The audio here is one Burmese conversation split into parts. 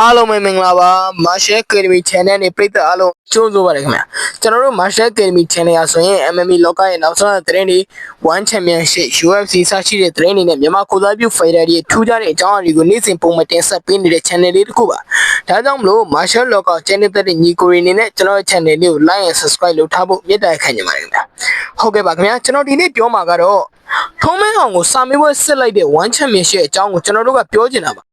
အားလုံးပဲမင်္ဂလာပါ Marshall Academy Channel နဲ့ပရိသတ်အားလုံးကြိုးဆိုပါရခင်ဗျာကျွန်တော်တို့ Marshall Academy Channel ရဆိုရင် MMA လောကရဲ့နောက်ဆုံးတဲ့သတင်းတွေ One Championship UFC စရှိတဲ့သတင်းတွေနဲ့မြန်မာကိုယ်စားပြု fighter တွေထူးခြားတဲ့အကြောင်းအရာတွေကိုနေ့စဉ်ပုံမှန်တင်ဆက်ပေးနေတဲ့ channel လေးတစ်ခုပါဒါကြောင့်မလို့ Marshall လောက channel တဲ့ညီကိုရီအနေနဲ့ကျွန်တော်ရဲ့ channel လေးကို like and subscribe လုပ်ထားဖို့မြတ်တာခံကြပါတယ်ခင်ဗျာဟုတ်ကဲ့ပါခင်ဗျာကျွန်တော်ဒီနေ့ပြောမှာကတော့ထုံးမင်းအောင်ကိုစာမေးပွဲစစ်လိုက်တဲ့ One Championship အကြောင်းကိုကျွန်တော်တို့ကပြောချင်တာပါ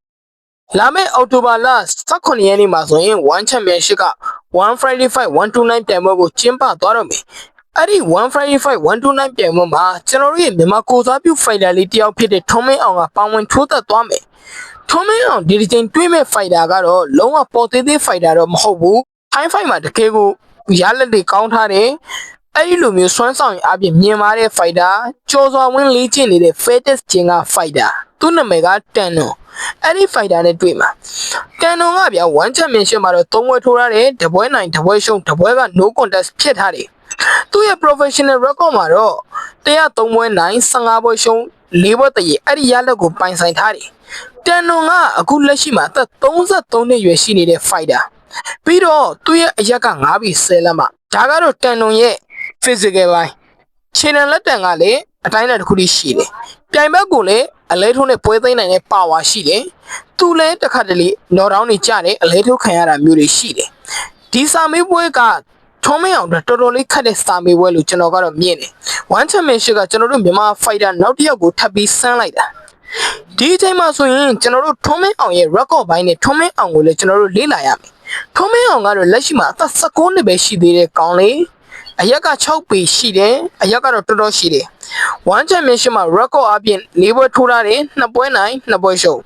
လာမယ့်အောက်တိုဘာလ18ရက်နေ့မှာဆိုရင် One Championship က1 Friday Fight 129ပြိုင်ပွဲကိုကျင်းပသွားတော့မယ်။အဲ့ဒီ1 Friday Fight 129ပြိုင်ပွဲမှာကျွန်တော်တို့ရဲ့မြန်မာကိုစားပြု fighter လေးတယောက်ဖြစ်တဲ့ထုံးမင်းအောင်ကပါဝင်ထိုးသက်သွားမယ်။ထုံးမင်းအောင်ဒီဒီချိန်တွေးမဲ့ fighter ကတော့လုံးဝပေါ်သေးသေး fighter တော့မဟုတ်ဘူး။ high fight မှာတကယ်ကိုရလက်တွေကောင်းထားတယ်။အဲ့ဒီလိုမျိုးစွမ်းဆောင်ရည်အပြင်မြင်မာတဲ့ fighter ကြော်စွာဝင်းလေးကျင့်နေတဲ့ fastest ချင်းက fighter သူ့နာမည်ကတန်နော် အဲ့ဒီ fighter နဲ့တွေ့မှာတန်နော်ကဗျာ1 championship မှာတော့၃ပွဲထိုးရတယ်တပွဲနိုင်တပွဲရှုံးတပွဲက no contest ဖြစ်ထားတယ်သူ့ရဲ့ professional record မှာတော့103ပွဲနိုင်15ပွဲရှုံး၄ပွဲတည်းအဲ့ဒီရလက်ကိုပိုင်ဆိုင်ထားတယ်တန်နော်ကအခုလက်ရှိမှာအသက်33နှစ်ရွယ်ရှိနေတဲ့ fighter ပြီးတော့သူ့ရဲ့အရက်က9ပြီး10လက်မှာဒါကတော့တန်နော်ရဲ့ physical ပိုင်းခြေနံလက်တံကလည်းအတိုင်းအတာတစ်ခုတည်းရှိတယ်။ပြိုင်ဘက်ကိုလည်း အလဲထုံးနဲ့ပွဲသိမ်းနိုင်တဲ့ပါဝါရှိတယ်။သူလည်းတစ်ခါတလေနော်ဒေါင်းနေကြတယ်အလဲထုံးခံရတာမျိုးတွေရှိတယ်။ဒီစာမေးပွဲကထုံးမင်းအောင်အတွက်တော်တော်လေးခက်တဲ့စာမေးပွဲလို့ကျွန်တော်ကတော့မြင်တယ်။ One Championship ကကျွန်တော်တို့မြန်မာ fighter နောက်တစ်ယောက်ကိုထပ်ပြီးဆန်းလိုက်တာ။ဒီအချိန်မှာဆိုရင်ကျွန်တော်တို့ထုံးမင်းအောင်ရဲ့ record ဘိုင်းနဲ့ထုံးမင်းအောင်ကိုလည်းကျွန်တော်တို့လေ့လာရမယ်။ထုံးမင်းအောင်ကတော့လက်ရှိမှာအသက်16နှစ်ပဲရှိသေးတဲ့ကောင်းလေးအရက်က6ပေရှိတယ်အရက်ကတော့တော်တော်ရှိတယ် one championship မှာ record အပြင်၄ပွဲထိုးထားတယ်နှစ်ပွဲနိုင်နှစ်ပွဲရှုံး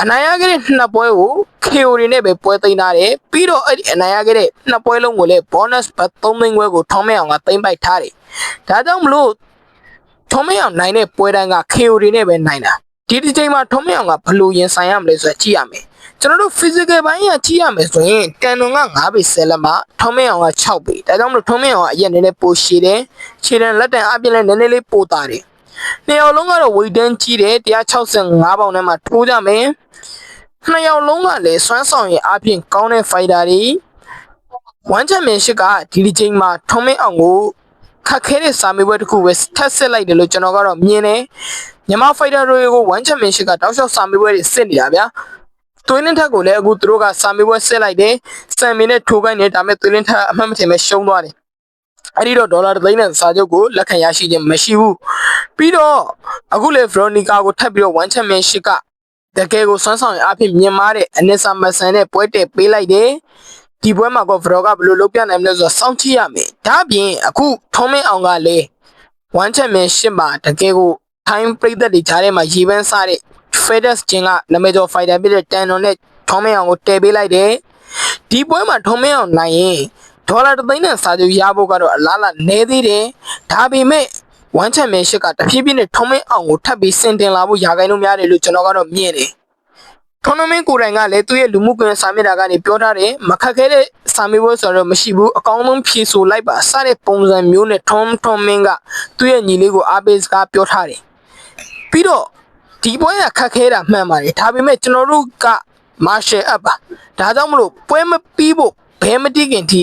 အနိုင်ရခဲ့တဲ့နှစ်ပွဲကို KO တွေနဲ့ပဲပွဲသိမ်းထားတယ်ပြီးတော့အဲ့ဒီအနိုင်ရခဲ့တဲ့နှစ်ပွဲလုံးကိုလည်း bonus ဘတ်3သိန်းခွဲကိုထောင်းမဲအောင်ကသိမ်းပိုက်ထားတယ်ဒါကြောင့်မလို့ထောင်းမဲအောင်နိုင်တဲ့ပွဲတိုင်းက KO တွေနဲ့ပဲနိုင်တာဒီဒီချိန်မှာထုံးမအောင်ကဘလို့ရင်ဆိုင်ရမလဲဆိုတော့ကြည့်ရမယ် ကျွန်တော်တို့ physical ဘိုင်းကကြည့်ရမယ်ဆိုရင်တန်လွန်က9ပေ10လက်မှာထုံးမအောင်က6ပေဒါကြောင့်မလို့ထုံးမအောင်ကအရင်နည်းနည်းပိုရှည်တယ်ခြေတံလက်တံအပြင်လည်းနည်းနည်းလေးပိုတာတယ်နှစ်ယောက်လုံးကတော့ weight တန်းကြီးတယ်165ပေါင်ထဲမှာထိုးကြမယ်နှစ်ယောက်လုံးကလည်းစွမ်းဆောင်ရည်အပြင်ကောင်းတဲ့ fighter တွေ one championship ကဒီဒီချိန်မှာထုံးမအောင်ကိုခက်ခဲတဲ့စာမေးပွဲတစ်ခုပဲထပ်ဆက်လိုက်တယ်လို့ကျွန်တော်ကတော့မြင်တယ်မြန်မာဖိုက်တာတွေကို1 championship ကတောက်လျှောက်စာမေးပွဲတွေစစ်နေတာဗျာ သွင်းတဲ့ထက်ကိုလည်းအခုသူတို့ကစာမေးပွဲစစ်လိုက်တယ်စံမင်းနဲ့ထိုးခိုင်းတယ်ဒါပေမဲ့သွင်းတဲ့ထက်အမှတ်မထင်ပဲရှုံးသွားတယ်အဲ့ဒီတော့ဒေါ်လာတစ်သိန်းနဲ့စာချုပ်ကိုလက်ခံရရှိခြင်းမရှိဘူးပြီးတော့အခုလေဗရိုနီကာကိုထပ်ပြီးတော့1 championship ကတကယ်ကိုစွမ်းဆောင်ရအဖြစ်မြင်မာတဲ့အနစ်ဆာမဆန်နဲ့ပွဲတက်ပေးလိုက်တယ်ဒီပွဲမှာကောဗရောကဘယ်လိုလုပ်ပြနိုင်မလဲဆိုတော့စောင့်ကြည့်ရမယ်ဒါအပြင်အခုထုံးမင်းအောင်ကလည်း1 championship မှာတကယ်ကို time ပြည့်တဲ့တွေကြားထဲမှာရေပန်းစားတဲ့ Fedex ချင်းကနာမည်ကျော် fighter ဖြစ်တဲ့တန်တော်နဲ့ထုံးမင်းအောင်ကိုတည်ပေးလိုက်တယ်ဒီပွဲမှာထုံးမင်းအောင်နိုင်ရင်ဒေါ်လာတစ်သိန်းနဲ့စာချုပ်ရဖို့ကတော့အလားအလာနည်းသေးတယ်ဒါပေမဲ့ one championship ကတဖြည်းဖြည်းနဲ့ထုံးမင်းအောင်ကိုထပ်ပြီးစင်တင်လာဖို့ရာဂိုင်းလို့များတယ်လို့ကျွန်တော်ကတော့မြင်တယ်ထွန်နမင်းကိုယ်တိုင်ကလည်းသူ့ရဲ့လူမှုကွန်ရက်စာမျက်နှာကနေပြောထားတယ်မခက်ခဲတဲ့စာမေးပွဲဆိုတော့မရှိဘူးအကောင်းဆုံးဖြေဆိုလိုက်ပါစတဲ့ပုံစံမျိုးနဲ့ထွန်ထွန်မင်းကသူ့ရဲ့ညီလေးကိုအားပေးစကားပြောထားတယ်ပြီးတော့ ဒီပွဲကခက်ခဲတာမှန်ပါတယ်ဒါပေမဲ့ကျွန်တော်တို့က martial art ပါဒါကြောင့်မလို့ပွဲမပြီးဖို့ဘဲမတိခင်ထိ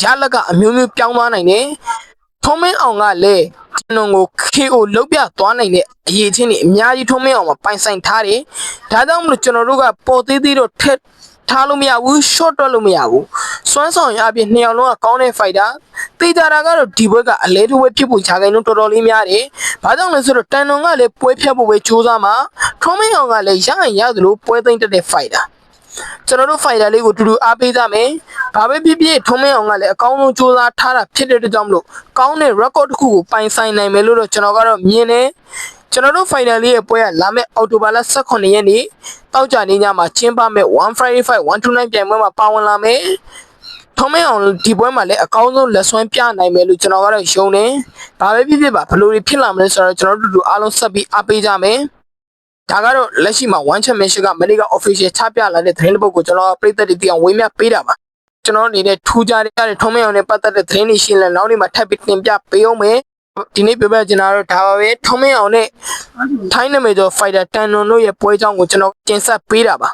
ရလက်ကအမျိုးမျိုးပြောင်းသွားနိုင်တယ်ထုံးမင်းအောင်ကလည်းကျွန်တော်ကို KO လုတ်ပြသွားနိုင်တဲ့အရေးချင်းတွေအများကြီးထုံးမင်းအောင်မှာပိုင်ဆိုင်ထားတယ်ဒါကြောင့်မလို့ကျွန်တော်တို့ကပေါ်သေးသေးတော့ထက် ထားလို့မရဘူး short တော့လို့မရဘူးစွမ်းဆောင်ရအပြင်နှစ်ယောက်လုံးကကောင်းတဲ့ fighter တေးကြတာကတော့ဒီဘွဲကအလဲထိုးပဲဖြစ်ဖို့ခြာခိုင်လုံးတော်တော်လေးများတယ်ဘာကြောင့်လဲဆိုတော့တန်တော်ကလည်းပွဲဖြတ်ဖို့ပဲစူးစမ်းမှာထုံးမင်းအောင်ကလည်းရရင်ရသလိုပွဲသိမ့်တက်တဲ့ fighter ကျွန်တော်တို့ fighter လေးကိုတူတူအားပေးကြမယ်။ဘာပဲဖြစ်ဖြစ်ထုံးမင်းအောင်ကလည်းအကောင်းဆုံးစူးစမ်းထားတာဖြစ်တဲ့အတွက်ကြောင့်မလို့ကောင်းတဲ့ record တစ်ခုကိုပိုင်ဆိုင်နိုင်မယ်လို့တော့ကျွန်တော်ကတော့မြင်တယ်။ ကျွန်တော်တို့ final လေးရဲ့ပွဲကလာမယ့်အောက်တိုဘာလ18ရက်နေ့တောက်ကြနေညမှာကျင်းပမယ့်1 Friday Fight 129ပြိုင်ပွဲမှာပါဝင်လာမယ်။ထုံးမင်းအောင်ဒီပွဲမှာလည်းအကောင်းဆုံးလက်စွမ်းပြနိုင်မယ်လို့ကျွန်တော်ကတော့ယုံတယ်။ဘာပဲဖြစ်ဖြစ်ပါဘယ်လိုတွေဖြစ်လာမလဲဆိုတော့ကျွန်တော်တို့တို့အားလုံးဆက်ပြီးအားပေးကြမယ်။ဒါကတော့လက်ရှိမှာ one championship ကမနေ့က official ချပြလာတဲ့သတင်းတစ်ပုဒ်ကိုကျွန်တော်ပြည်သက်တွေသိအောင်ဝေမျှပေးတာပါကျွန်တော်အနေနဲ့ထူးခြားတဲ့ထုံးမအောင်နဲ့ပတ်သက်တဲ့သတင်းတွေရှင်းလဲနောက်နေ့မှာထပ်ပြီးတင်ပြပေးအောင်မယ် ဒီနေ့ပြပြချင်တာတော့ဒါပါပဲထုံးမအောင်နဲ့ထိုင်းနာမည်ကျော် fighter တန်နွန်တို့ရဲ့ပွဲကြောင်းကိုကျွန်တော်တင်ဆက်ပေးတာပါ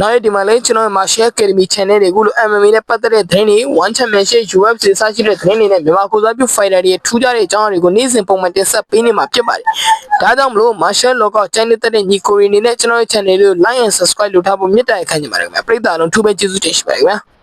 နောက်ရဒီမှာလည်းကျွန်တော်ရဲ့ Martial Academy Channel တွေကိုလို့ MMA နဲ့ပတ်သက်တဲ့သတင်းတွေ One Championship UFC စရှိတဲ့သတင်းတွေနဲ့မြန်မာကိုယ်စားပြု fighter တွေထူးခြားတဲ့အကြောင်းအရာတွေကိုနေ့စဉ်ပုံမှန်တင်ဆက်ပေးနေမှာဖြစ်ပါတယ်။ဒါကြောင့်မလို့ Martial Law ကကျန်နေတဲ့ညီကိုရီအနေနဲ့ကျွန်တော်ရဲ့ channel လေးကို like and subscribe လုပ်ထားဖို့မြတ်တာရက်ခံချင်ပါတယ်ခင်ဗျာ။ပရိသတ်အားလုံးထူးပဲကျေးဇူးတင်ရှိပါတယ်ခင်ဗျာ။